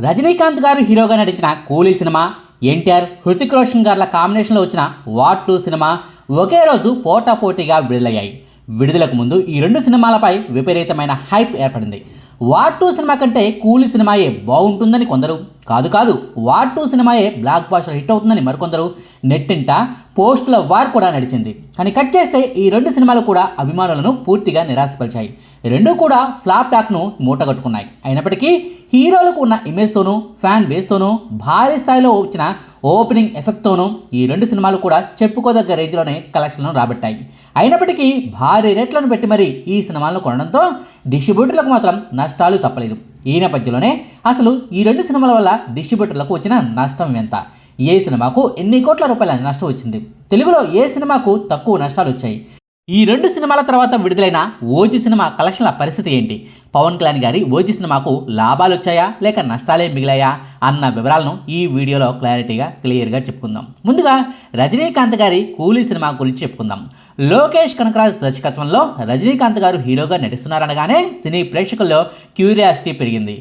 రజనీకాంత్ గారు హీరోగా నటించిన కూలీ సినిమా ఎన్టీఆర్ హృతిక్ రోషన్ గార్ల కాంబినేషన్లో వచ్చిన వాట్ టూ సినిమా ఒకే రోజు పోటాపోటీగా విడుదలయ్యాయి. విడుదలకు ముందు ఈ రెండు సినిమాలపై విపరీతమైన హైప్ ఏర్పడింది. వాట్ టూ సినిమా కంటే కూలీ సినిమాయే బాగుంటుందని కొందరు కాదు కాదు. వార్ టూ సినిమాయే బ్లాక్ బాస్టర్ హిట్ అవుతుందని మరికొందరు నెట్టింట పోస్టుల వార్ కూడా నడిచింది. కానీ కట్ చేస్తే ఈ రెండు సినిమాలు కూడా అభిమానులను పూర్తిగా నిరాశపరిచాయి. రెండు కూడా ఫ్లాప్ టాక్ను మూటగట్టుకున్నాయి. అయినప్పటికీ హీరోలకు ఉన్న ఇమేజ్తోనూ ఫ్యాన్ బేస్తోనూ భారీ స్థాయిలో వచ్చిన ఓపెనింగ్ ఎఫెక్ట్తోనూ ఈ రెండు సినిమాలు కూడా చెప్పుకోదగ్గ రేంజ్లోనే కలెక్షన్లను రాబట్టాయి. అయినప్పటికీ భారీ రేట్లను పెట్టి మరీ ఈ సినిమాలను కొనడంతో డిస్ట్రిబ్యూటర్లకు మాత్రం నష్టాలు తప్పలేదు. ఈ నేపథ్యంలోనే అసలు ఈ రెండు సినిమాల వల్ల డిస్ట్రిబ్యూటర్లకు వచ్చిన నష్టం ఎంత? ఏ సినిమాకు ఎన్ని కోట్ల రూపాయల నష్టం వచ్చింది? తెలుగులో ఏ సినిమాకు తక్కువ నష్టాలు వచ్చాయి? ఈ రెండు సినిమాల తర్వాత విడుదలైన ఓజీ సినిమా కలెక్షన్ల పరిస్థితి ఏంటి? పవన్ కళ్యాణ్ గారి ఓజీ సినిమాకు లాభాలు వచ్చాయా? లేక నష్టాలే మిగిలాయా? అన్న వివరాలను ఈ వీడియోలో క్లారిటీగా క్లియర్గా చెప్పుకుందాం. ముందుగా రజనీకాంత్ గారి కూలీ సినిమా గురించి చెప్పుకుందాం. లోకేష్ కనకరాజ్ దర్శకత్వంలో రజనీకాంత్ గారు హీరోగా నటిస్తున్నారనగానే సినీ ప్రేక్షకుల్లో క్యూరియాసిటీ పెరిగింది.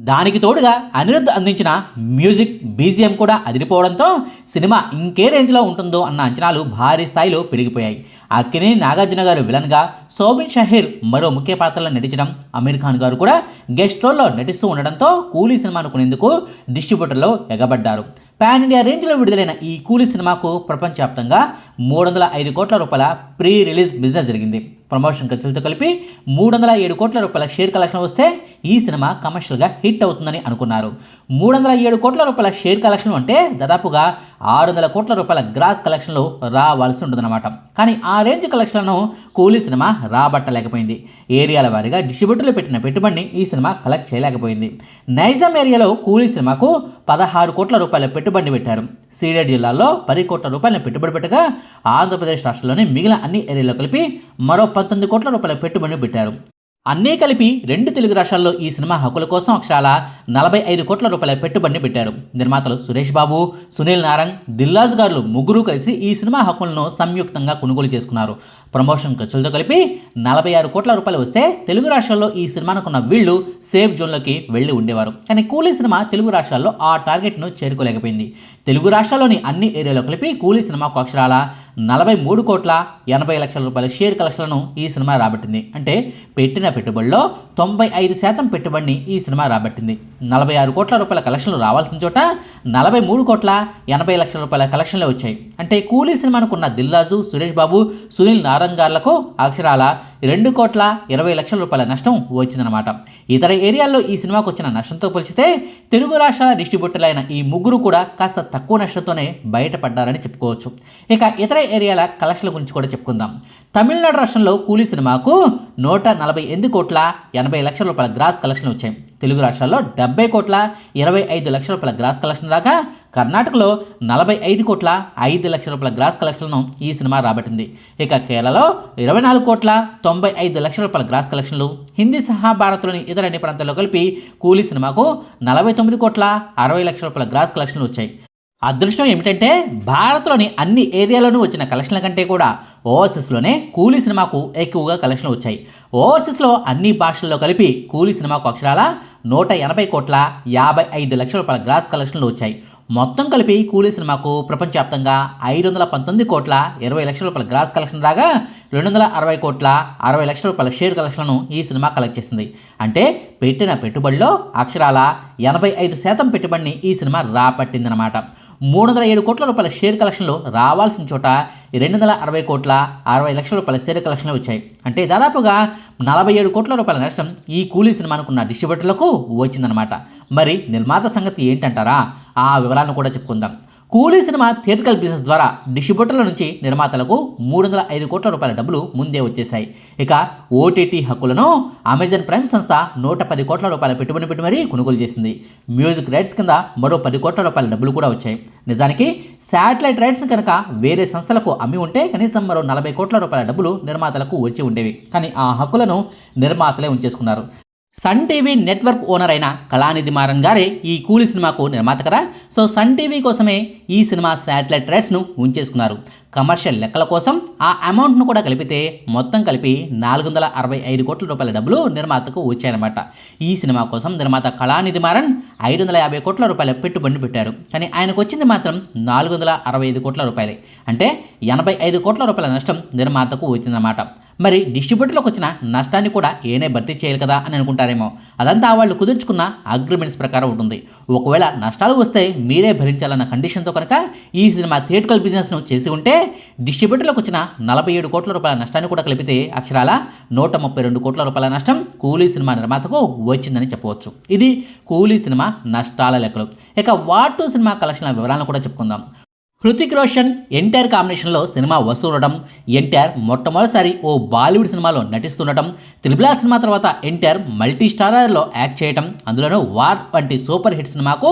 దానికి తోడుగా అనిరుద్ధ్ అందించిన మ్యూజిక్ బీజిఎం కూడా అదిరిపోవడంతో సినిమా ఇంకే రేంజ్లో ఉంటుందో అన్న అంచనాలు భారీ స్థాయిలో పెరిగిపోయాయి. అక్కినే నాగార్జున గారు విలన్గా సోబిన్ షహీర్ మరో ముఖ్య పాత్రలో నటించడం అమీర్ ఖాన్ గారు కూడా గెస్ట్ రోల్లో నటిస్తూ ఉండడంతో కూలీ సినిమాను కొనేందుకు డిస్ట్రిబ్యూటర్లో ఎగబడ్డారు. పాన్ ఇండియా రేంజ్లో విడుదలైన ఈ కూలీ సినిమాకు ప్రపంచవ్యాప్తంగా మూడు వందల ఐదు కోట్ల రూపాయల ప్రీ రిలీజ్ బిజినెస్ జరిగింది. ప్రమోషన్ ఖర్చులతో కలిపి మూడు వందల ఏడు కోట్ల రూపాయల షేర్ కలెక్షన్ వస్తే ఈ సినిమా కమర్షియల్గా హిట్ అవుతుందని అనుకున్నారు. మూడు వందల ఏడు కోట్ల రూపాయల షేర్ కలెక్షన్ అంటే దాదాపుగా ఆరు వందల కోట్ల రూపాయల గ్రాస్ కలెక్షన్లు రావాల్సి ఉంటుందన్నమాట. కానీ ఆ రేంజ్ కలెక్షన్లను కూలీ సినిమా రాబట్టలేకపోయింది. ఏరియాల వారీగా డిస్ట్రిబ్యూటర్లు పెట్టిన పెట్టుబడిని ఈ సినిమా కలెక్ట్ చేయలేకపోయింది. నైజాం ఏరియాలో కూలీ సినిమాకు పదహారు కోట్ల రూపాయల పెట్టుబడిని పెట్టారు. సీడెడ్ జిల్లాలో పది కోట్ల రూపాయలను పెట్టుబడి పెట్టగా ఆంధ్రప్రదేశ్ రాష్ట్రంలోని మిగిలిన అన్ని ఏరియాలో కలిపి మరో పంతొమ్మిది కోట్ల రూపాయల పెట్టుబడి పెట్టారు. అన్నీ కలిపి రెండు తెలుగు రాష్ట్రాల్లో ఈ సినిమా హక్కుల కోసం అక్షరాల నలభై ఐదు కోట్ల రూపాయల పెట్టుబడిని పెట్టారు. నిర్మాతలు సురేష్ బాబు సునీల్ నారంగ్ దిల్లాజ్ గారు ముగ్గురు కలిసి ఈ సినిమా హక్కులను సంయుక్తంగా కొనుగోలు చేసుకున్నారు. ప్రమోషన్ ఖర్చులతో కలిపి నలభై ఆరు కోట్ల రూపాయలు వస్తే తెలుగు రాష్ట్రాల్లో ఈ సినిమానుకున్న వీళ్ళు సేఫ్ జోన్లోకి వెళ్ళి ఉండేవారు. కానీ కూలీ సినిమా తెలుగు రాష్ట్రాల్లో ఆ టార్గెట్ను చేరుకోలేకపోయింది. తెలుగు రాష్ట్రాల్లోని అన్ని ఏరియాలో కలిపి కూలీ సినిమాకు అక్షరాల నలభై మూడు కోట్ల ఎనభై లక్షల రూపాయల షేర్ కలెక్షన్లను ఈ సినిమా రాబట్టింది. అంటే పెట్టిన పెట్టుబడిలో తొంభై ఐదు శాతం పెట్టుబడిని ఈ సినిమా రాబట్టింది. నలభై ఆరు కోట్ల రూపాయల కలెక్షన్లు రావాల్సిన చోట నలభై మూడు కోట్ల ఎనభై లక్షల రూపాయల కలెక్షన్లు వచ్చాయి. అంటే కూలీ సినిమానుకున్న దిల్రాజు సురేష్ బాబు సునీల్ కారంగార్లకు అక్షరాల రెండు కోట్ల ఇరవై లక్షల రూపాయల నష్టం వచ్చిందనమాట ఇతర ఏరియాల్లో ఈ సినిమాకు వచ్చిన నష్టంతో పోల్చితే తెలుగు రాష్ట్రాల డిస్ట్రిబ్యూటర్లైన ఈ ముగ్గురు కూడా కాస్త తక్కువ నష్టంతోనే బయటపడ్డారని చెప్పుకోవచ్చు. ఇక ఇతర ఏరియాల కలెక్షన్ల గురించి కూడా చెప్పుకుందాం. తమిళనాడు రాష్ట్రంలో కూలీ సినిమాకు నూట నలభై ఎనిమిది కోట్ల ఎనభై లక్షల రూపాయల గ్రాస్ కలెక్షన్లు వచ్చాయి. తెలుగు రాష్ట్రాల్లో డెబ్బై కోట్ల ఇరవై ఐదు లక్షల రూపాయల గ్రాస్ కలెక్షన్ దాకా కర్ణాటకలో నలభై ఐదు కోట్ల ఐదు లక్షల రూపాయల గ్రాస్ కలెక్షన్లను ఈ సినిమా రాబట్టింది. ఇక కేరళలో ఇరవై నాలుగు కోట్ల తొంభై ఐదు లక్షల రూపాయల గ్రాస్ కలెక్షన్లు హిందీ సహా భారత్లోని ఇతర అన్ని ప్రాంతాల్లో కలిపి కూలీ సినిమాకు నలభై తొమ్మిది కోట్ల అరవై లక్షల రూపాయల గ్రాస్ కలెక్షన్లు వచ్చాయి. అదృష్టం ఏమిటంటే భారత్లోని అన్ని ఏరియాలోనూ వచ్చిన కలెక్షన్ల కంటే కూడా ఓవర్సీస్లోనే కూలీ సినిమాకు ఎక్కువగా కలెక్షన్లు వచ్చాయి. ఓవర్సీస్లో అన్ని భాషల్లో కలిపి కూలీ సినిమాకు అక్షరాల నూట ఎనభై కోట్ల యాభై ఐదు లక్షల రూపాయల గ్రాస్ కలెక్షన్లు వచ్చాయి. మొత్తం కలిపి కూలీ సినిమాకు ప్రపంచవ్యాప్తంగా ఐదు వందల పంతొమ్మిది కోట్ల ఇరవై లక్షల రూపాయల గ్రాస్ కలెక్షన్ రాగా రెండు వందల అరవై కోట్ల అరవై లక్షల రూపాయల షేర్ కలెక్షన్లను ఈ సినిమా కలెక్ట్ చేసింది. అంటే పెట్టిన పెట్టుబడిలో అక్షరాల ఎనభై ఐదు శాతం పెట్టుబడిని ఈ సినిమా రాపట్టిందనమాట మూడు వందల ఏడు కోట్ల రూపాయల షేర్ కలెక్షన్లు రావాల్సిన చోట రెండు వందల అరవై కోట్ల అరవై లక్షల రూపాయల షేర్ కలెక్షన్లు వచ్చాయి. అంటే దాదాపుగా నలభై ఏడు కోట్ల రూపాయల నష్టం ఈ కూలీ సినిమానుకున్న డిస్ట్రిబ్యూటర్లకు వచ్చిందనమాట మరి నిర్మాత సంగతి ఏంటంటారా? ఆ వివరాలను కూడా చెప్పుకుందాం. కూలీ సినిమా థియేటికల్ బిజినెస్ ద్వారా డిస్ట్రిబ్యూటర్ల నుంచి నిర్మాతలకు మూడు వందల ఐదు కోట్ల రూపాయల డబ్బులు ముందే వచ్చేశాయి. ఇక ఓటీటీ హక్కులను అమెజాన్ ప్రైమ్ సంస్థ నూట పది కోట్ల రూపాయల పెట్టుబడి పెట్టి మరీ కొనుగోలు చేసింది. మ్యూజిక్ రైట్స్ కింద మరో పది కోట్ల రూపాయల డబ్బులు కూడా వచ్చాయి. నిజానికి శాటిలైట్ రైట్స్ కనుక వేరే సంస్థలకు అమ్మి ఉంటే కనీసం మరో నలభై కోట్ల రూపాయల డబ్బులు నిర్మాతలకు వచ్చి ఉండేవి. కానీ ఆ హక్కులను నిర్మాతలే ఉంచేసుకున్నారు. సన్ టీవీ నెట్వర్క్ ఓనర్ అయిన కళానిధి మారన్ గారే ఈ కూలి సినిమాకు నిర్మాత కదా. సో సన్ టీవీ కోసమే ఈ సినిమా శాటిలైట్ రైట్స్ను ఉంచేసుకున్నారు. కమర్షియల్ లెక్కల కోసం ఆ అమౌంట్ను కూడా కలిపితే మొత్తం కలిపి నాలుగు వందల అరవై ఐదు కోట్ల రూపాయల డబ్బులు నిర్మాతకు వచ్చాయన్నమాట. ఈ సినిమా కోసం నిర్మాత కళానిధి మారన్ ఐదు వందల యాభై కోట్ల రూపాయల పెట్టుబడి పెట్టారు. కానీ ఆయనకు వచ్చింది మాత్రం నాలుగు వందల అరవై ఐదు కోట్ల రూపాయలే. అంటే ఎనభై ఐదు కోట్ల రూపాయల నష్టం నిర్మాతకు వచ్చిందన్నమాట. మరి డిస్ట్రిబ్యూటర్లకు వచ్చిన నష్టాన్ని కూడా ఏనే భర్తీ చేయాలి కదా అని అనుకుంటారేమో. అదంతా వాళ్ళు కుదుర్చుకున్న అగ్రిమెంట్స్ ప్రకారం ఉంటుంది. ఒకవేళ నష్టాలు వస్తే మీరే భరించాలన్న కండిషన్తో కనుక ఈ సినిమా థియేటికల్ బిజినెస్ను చేసి ఉంటే డిస్ట్రిబ్యూటర్లకు వచ్చిన నలభై ఏడు కోట్ల రూపాయల నష్టాన్ని కూడా కలిపితే అక్షరాల నూట ముప్పై రెండు కోట్ల రూపాయల నష్టం కూలీ సినిమా నిర్మాతకు వచ్చిందని చెప్పవచ్చు. ఇది కూలీ సినిమా నష్టాల లెక్కలు. ఇక వాటు సినిమా కలెక్షన్ల వివరాలను కూడా చెప్పుకుందాం. హృతిక్ రోషన్ ఎన్టీఆర్ కాంబినేషన్లో సినిమా వసూలడం ఎన్టీఆర్ మొట్టమొదటిసారి ఓ బాలీవుడ్ సినిమాలో నటిస్తుండటం త్రిబులా సినిమా తర్వాత ఎన్టీఆర్ మల్టీ స్టారర్లో యాక్ట్ చేయటం అందులోనూ వార్ వంటి సూపర్ హిట్ సినిమాకు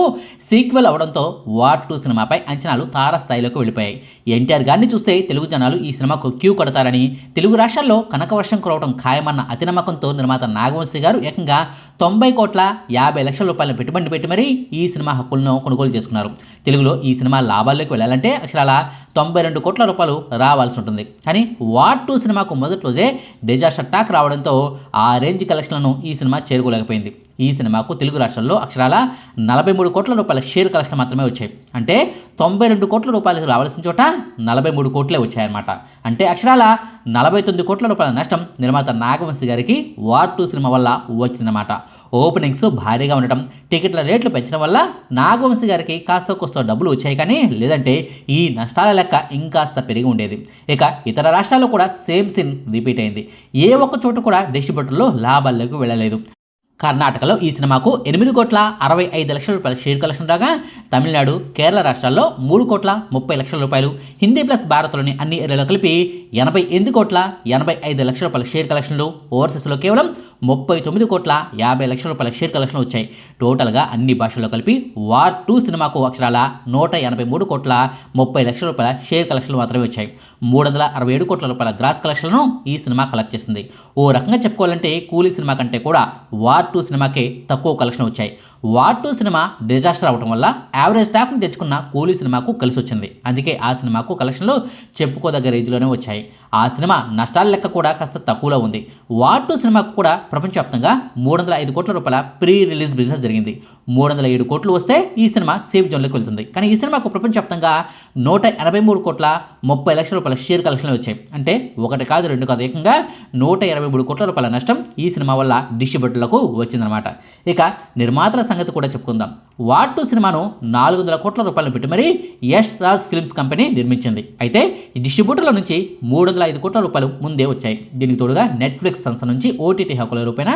సీక్వెల్ అవడంతో వార్ టూ సినిమాపై అంచనాలు తారస్థాయిలోకి వెళ్ళిపోయాయి. ఎన్టీఆర్ గారిని చూస్తే తెలుగు జనాలు ఈ సినిమాకు క్యూ కడతారని తెలుగు రాష్ట్రాల్లో కనకవర్షం కురవడం ఖాయమన్న అతి నమ్మకంతో నిర్మాత నాగవంశీ గారు ఏకంగా తొంభై కోట్ల యాభై లక్షల రూపాయల పెట్టుబడి పెట్టి మరీ ఈ సినిమా హక్కులను కొనుగోలు చేసుకున్నారు. తెలుగులో ఈ సినిమా లాభాల్లోకి అంటే అక్షరాల తొంభై రెండు కోట్ల రూపాయలు రావాల్సి ఉంటుంది. కానీ వార్ టూ సినిమాకు మొదటి రోజే డిజాస్టర్ టాక్ రావడంతో ఆ రేంజ్ కలెక్షన్లను ఈ సినిమా చేరుకోలేకపోయింది. ఈ సినిమాకు తెలుగు రాష్ట్రాల్లో అక్షరాల నలభై మూడు కోట్ల రూపాయల షేర్ కలెక్షన్ మాత్రమే వచ్చాయి. అంటే తొంభై రెండు కోట్ల రూపాయలు రావాల్సిన చోట నలభై మూడు కోట్లే వచ్చాయన్నమాట. అంటే అక్షరాల నలభై తొమ్మిది కోట్ల రూపాయల నష్టం నిర్మాత నాగవంశి గారికి వార్ టూ సినిమా వల్ల వచ్చిందన్నమాట. ఓపెనింగ్స్ భారీగా ఉండటం టికెట్ల రేట్లు పెంచడం వల్ల నాగవంశి గారికి కాస్త కోస్త డబ్బులు వచ్చాయి కానీ లేదంటే ఈ నష్టాల లెక్క ఇంకాస్త పెరిగి ఉండేది. ఇక ఇతర రాష్ట్రాల్లో కూడా సేమ్ సీన్ రిపీట్ అయింది. ఏ ఒక్క చోట కూడా డిస్ట్రిబ్యూటర్లు లాభాల్లోకి వెళ్ళలేదు. కర్ణాటకలో ఈ సినిమాకు ఎనిమిది కోట్ల అరవై ఐదు లక్షల రూపాయల షేర్ కలెక్షన్ రాగా తమిళనాడు కేరళ రాష్ట్రాల్లో మూడు కోట్ల ముప్పై లక్షల రూపాయలు హిందీ ప్లస్ భారత్లోని అన్ని ఏరియాలో కలిపి ఎనభై ఎనిమిది కోట్ల ఎనభై ఐదు లక్షల రూపాయల షేర్ కలెక్షన్లు. ఓవర్సీస్లో కేవలం ముప్పై తొమ్మిది కోట్ల యాభై లక్షల రూపాయల షేర్ కలెక్షన్లు వచ్చాయి. టోటల్గా అన్ని భాషల్లో కలిపి వార్ టూ సినిమాకు అక్షరాల నూట ఎనభై మూడు కోట్ల ముప్పై లక్షల రూపాయల షేర్ కలెక్షన్లు మాత్రమే వచ్చాయి. మూడు వందల అరవై ఏడు కోట్ల రూపాయల గ్రాస్ కలెక్షన్లను ఈ సినిమా కలెక్ట్ చేసింది. ఓ రకంగా చెప్పుకోవాలంటే కూలీ సినిమా కంటే కూడా వార్ టూ సినిమాకే తక్కువ కలెక్షన్ వచ్చాయి. వార్ టూ సినిమా డిజాస్టర్ అవడం వల్ల యావరేజ్ స్టాఫ్ని తెచ్చుకున్న కూలీ సినిమాకు కలిసి వచ్చింది. అందుకే ఆ సినిమాకు కలెక్షన్లు చెప్పుకోదగ్గ రేంజ్లోనే వచ్చాయి. ఆ సినిమా నష్టాల లెక్క కూడా కాస్త తక్కువలో ఉంది. వార్ టూ సినిమాకు కూడా ప్రపంచవ్యాప్తంగా మూడు వందల ఐదు కోట్ల రూపాయల ప్రీ రిలీజ్ బిజినెస్ జరిగింది. మూడు వందల ఏడు కోట్లు వస్తే ఈ సినిమా సేఫ్ జోన్లోకి వెళ్తుంది. కానీ ఈ సినిమాకు ప్రపంచవ్యాప్తంగా నూట ఎనభై మూడు కోట్ల ముప్పై లక్షల రూపాయల షేర్ కలెక్షన్లు వచ్చాయి. అంటే ఒకటి కాదు రెండు కాదు. ఏకంగా నూట ఇరవై మూడు కోట్ల రూపాయల నష్టం ఈ సినిమా వల్ల డిస్ట్రిబ్యూటర్లకు వచ్చిందనమాట ఇక నిర్మాతల సంగతి కూడా చెప్పుకుందాం. వాటు సినిమాను నాలుగు వందల కోట్ల రూపాయలు పెట్టి మరీ యష్ రాజ్ ఫిల్మ్స్ కంపెనీ నిర్మించింది. అయితే ఈ డిస్ట్రిబ్యూటర్ల నుంచి మూడు వందల ఐదు కోట్ల రూపాయలు ముందే వచ్చాయి. దీనికి తోడుగా నెట్ఫ్లిక్స్ సంస్థ నుంచి ఓటీటీ హక్కుల రూపాయన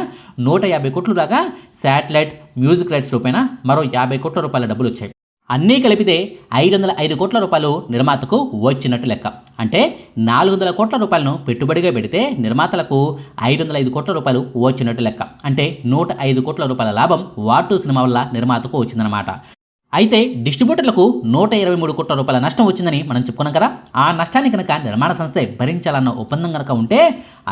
నూట యాభై కోట్లు దాకా శాటిలైట్ మ్యూజిక్ రైట్స్ రూపాయన మరో యాభై కోట్ల రూపాయల డబ్బులు వచ్చాయి. అన్నీ కలిపితే ఐదు వందల ఐదు కోట్ల రూపాయలు నిర్మాతకు వచ్చినట్టు లెక్క. అంటే నాలుగు వందల కోట్ల రూపాయలను పెట్టుబడిగా పెడితే నిర్మాతలకు ఐదు వందల ఐదు కోట్ల రూపాయలు వచ్చినట్టు లెక్క. అంటే నూట ఐదు కోట్ల రూపాయల లాభం వాటు సినిమా వల్ల నిర్మాతకు వచ్చిందనమాట అయితే డిస్ట్రిబ్యూటర్లకు నూట ఇరవై మూడు కోట్ల రూపాయల నష్టం వచ్చిందని మనం చెప్పుకున్నాం కదా. ఆ నష్టాన్ని కనుక నిర్మాణ సంస్థే భరించాలన్న ఒప్పందం కనుక ఉంటే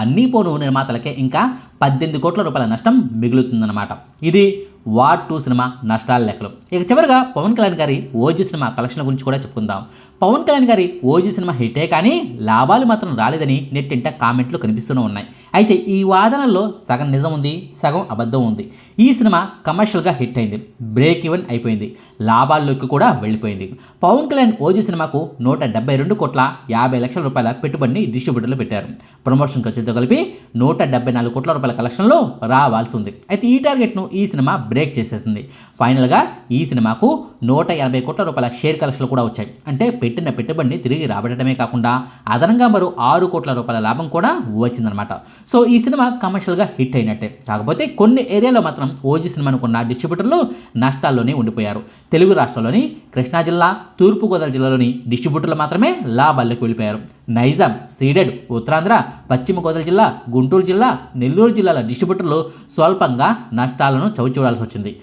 అన్ని పోను నిర్మాతలకే ఇంకా పద్దెనిమిది కోట్ల రూపాయల నష్టం మిగులుతుందన్నమాట. ఇది వార్ టూ సినిమా నష్టాల లెక్కలు. ఇక చివరిగా పవన్ కళ్యాణ్ గారి ఓజీ సినిమా కలెక్షన్ల గురించి కూడా చెప్పుకుందాం. పవన్ కళ్యాణ్ గారి ఓజీ సినిమా హిట్టే కానీ లాభాలు మాత్రం రాలేదని నెట్టింట కామెంట్లు కనిపిస్తూనే ఉన్నాయి. అయితే ఈ వాదనలో సగం నిజం ఉంది సగం అబద్ధం ఉంది. ఈ సినిమా కమర్షియల్గా హిట్ అయింది. బ్రేక్ ఈవెన్ అయిపోయింది. లాభాల్లోకి కూడా వెళ్ళిపోయింది. పవన్ కళ్యాణ్ ఓజీ సినిమాకు నూట డెబ్బై రెండు కోట్ల యాభై లక్షల రూపాయల పెట్టుబడిని డిస్ట్రిబ్యూటర్లు పెట్టారు. ప్రమోషన్ ఖర్చుతో కలిపి నూట డెబ్బై నాలుగు కోట్ల రూపాయల కలెక్షన్లో రావాల్సి ఉంది. అయితే ఈ టార్గెట్ను ఈ సినిమా బ్రేక్ చేసేసింది. ఫైనల్గా ఈ సినిమాకు నూట ఎనభై కోట్ల రూపాయల షేర్ కలెక్షన్లు కూడా వచ్చాయి. అంటే పెట్టిన పెట్టుబడిని తిరిగి రాబడటమే కాకుండా అదనంగా మరో ఆరు కోట్ల రూపాయల లాభం కూడా వచ్చిందనమాట సో ఈ సినిమా కమర్షియల్గా హిట్ అయినట్టే. కాకపోతే కొన్ని ఏరియాలో మాత్రం ఓజీ సినిమానుకున్న డిస్ట్రిబ్యూటర్లు నష్టాల్లోనే ఉండిపోయారు. తెలుగు రాష్ట్రాల్లోని కృష్ణా జిల్లా తూర్పుగోదావరి జిల్లాలోని డిస్ట్రిబ్యూటర్లు మాత్రమే లాభాల్లోకి వెళ్ళిపోయారు. నైజాం సీడెడ్ ఉత్తరాంధ్ర పశ్చిమ గోదావరి జిల్లా గుంటూరు జిల్లా నెల్లూరు జిల్లాల డిస్ట్రిబ్యూటర్లు స్వల్పంగా నష్టాలను చవిచూడాల్సి వచ్చింది.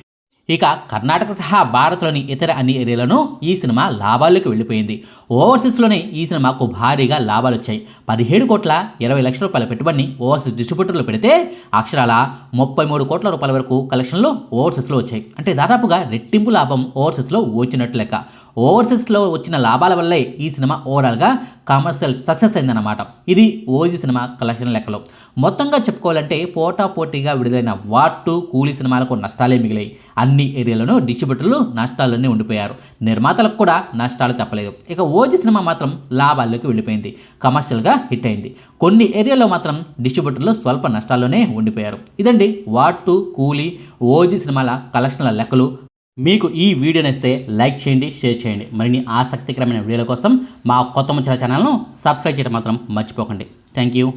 ఇక కర్ణాటక సహా భారత్లోని ఇతర అన్ని ఏరియాలను ఈ సినిమా లాభాల్లోకి వెళ్ళిపోయింది. ఓవర్సీస్లోనే ఈ సినిమాకు భారీగా లాభాలు వచ్చాయి పదిహేడు కోట్ల ఇరవై లక్షల రూపాయల పెట్టుబడిని ఓవర్సీస్ డిస్ట్రిబ్యూటర్లు పెడితే అక్షరాల ముప్పై మూడు కోట్ల రూపాయల వరకు కలెక్షన్లు ఓవర్సీస్లో వచ్చాయి. అంటే దాదాపుగా రెట్టింపు లాభం ఓవర్సీస్లో వచ్చినట్టు లెక్క. ఓవర్సీస్లో వచ్చిన లాభాల వల్లే ఈ సినిమా ఓవరాల్గా కమర్షియల్ సక్సెస్ అయిందన్నమాట. ఇది ఓజీ సినిమా కలెక్షన్ లెక్కలో. మొత్తంగా చెప్పుకోవాలంటే పోటా పోటీగా విడుదలైన వాటు కూలీ సినిమాలకు నష్టాలే మిగిలాయి. అన్ని ఏరియాలను డిస్ట్రిబ్యూటర్లు నష్టాల్లోనే ఉండిపోయారు. నిర్మాతలకు కూడా నష్టాలు తప్పలేదు. ఇక ఓజీ సినిమా మాత్రం లాభాల్లోకి వెళ్ళిపోయింది. కమర్షియల్గా హిట్ అయింది. కొన్ని ఏరియాలో మాత్రం డిస్ట్రిబ్యూటర్లు స్వల్ప నష్టాల్లోనే ఉండిపోయారు. ఇదండి వాటు కూలీ ఓజీ సినిమాల కలెక్షన్ల లెక్కలు. మీకు ఈ వీడియో నచ్చితే లైక్ చేయండి షేర్ చేయండి. మరిన్ని ఆసక్తికరమైన వీడియోల కోసం మా కొత్త ముచ్చల ఛానల్ను సబ్స్క్రైబ్ చేయడం మాత్రం మర్చిపోకండి. Thank you.